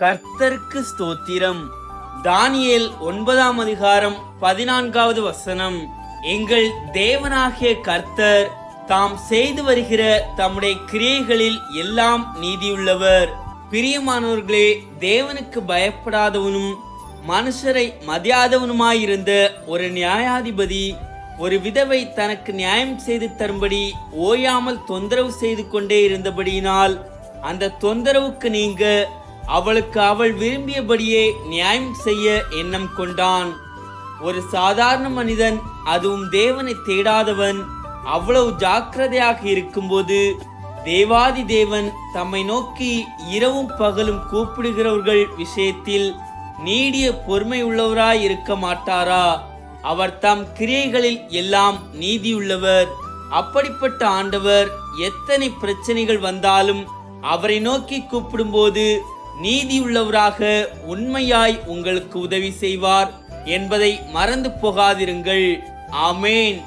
கர்த்தர்க்கு ஸ்தோத்திரம். தானியேல் ஒன்பதாம் அதிகாரம் பதினான்காவது வசனம். எங்கள் தேவனாகிய கர்த்தர் தாம் செய்து வருகிற தம்முடைய கிரியைகளில் எல்லாம் நீதியுள்ளவர். பிரியமானவர்களே தேவனுக்கு பயப்படாதவனும் மனுஷரை மதியாதவனுமாயிருந்த ஒரு நியாயாதிபதி ஒரு விதவை தனக்கு நியாயம் செய்து தரும்படி ஓயாமல் தொந்தரவு செய்து கொண்டே இருந்தபடியினால் அந்த தொந்தரவுக்கு நீங்க அவளுக்கு அவள் விரும்பியபடியே நியாயம் செய்ய எண்ணம் கொண்டான். ஒரு சாதாரண மனிதன் அதுவும் தேவனை தேடாதவன் அவ்வளவு ஜாக்கிரதையாக இருக்கும்போது தேவாதி தேவன் தம்மை நோக்கி இரவும் பகலும் கூப்பிடுகிறவர்கள் விஷயத்தில் நீடிய பொறுமை உள்ளவராய் இருக்க மாட்டாரா? அவர் தம் கிரியைகளில் எல்லாம் நீதியுள்ளவர். அப்படிப்பட்ட ஆண்டவர் எத்தனை பிரச்சனைகள் வந்தாலும் அவரை நோக்கி கூப்பிடும்போது நீதியுள்ளவராக உண்மையாய் உங்களுக்கு உதவி செய்வார் என்பதை மறந்து போகாதிருங்கள். ஆமேன்.